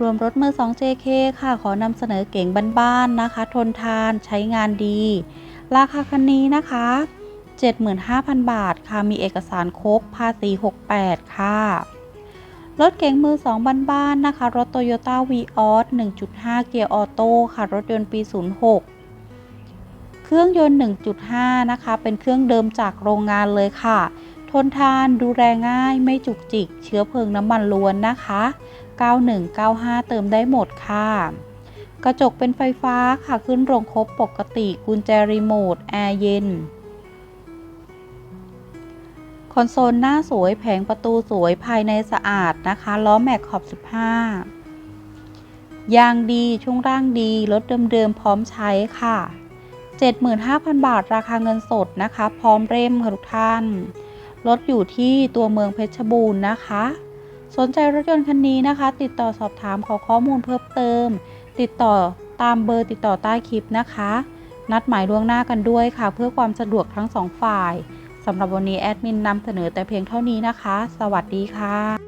รวมรถมือ 2 JK ค่ะ ขอนำเสนอเก๋งบ้านๆนะคะ ทนทานใช้งานดี ราคาคันนี้นะคะ 75,000 บาทค่ะ มีเอกสารครบภาษี 68 ค่ะ รถเก๋งมือ 2 บ้านๆนะคะ รถ Toyota v ีออส1.5 เกียร์ออโต้ค่ะ รถยนต์ปี 06 เครื่องยนต์ 1.5 นะคะ เป็นเครื่องเดิมจากโรงงานเลยค่ะ ทนทานดูแลง่ายไม่จุกจิก เชื้อเพลิงน้ำมันล้วนนะคะ 9195 เติมได้หมดค่ะ กระจกเป็นไฟฟ้าค่ะขึ้นโรงครบปกติกุญแจรีโมทแอร์เย็น คอนโซลหน้าสวยแผงประตูสวยภายในสะอาดนะคะ ล้อแม็กขอบ 15 ยางดีช่วงร่างดี รถเดิมๆพร้อมใช้ค่ะ75,000 บาทราคาเงินสดนะคะ พร้อมเร่มค่ะทุกท่าน รถอยู่ที่ตัวเมืองเพชรบูรณ์นะคะ สนใจรถยนต์คันนี้นะคะ ติดต่อสอบถามขอข้อมูลเพิ่มเติม ติดต่อตามเบอร์ติดต่อใต้คลิปนะคะ นัดหมายล่วงหน้ากันด้วยค่ะ เพื่อความสะดวกทั้งสองฝ่ายสำหรับวันนี้แอดมินนำเสนอแต่เพียงเท่านี้นะคะ สวัสดีค่ะ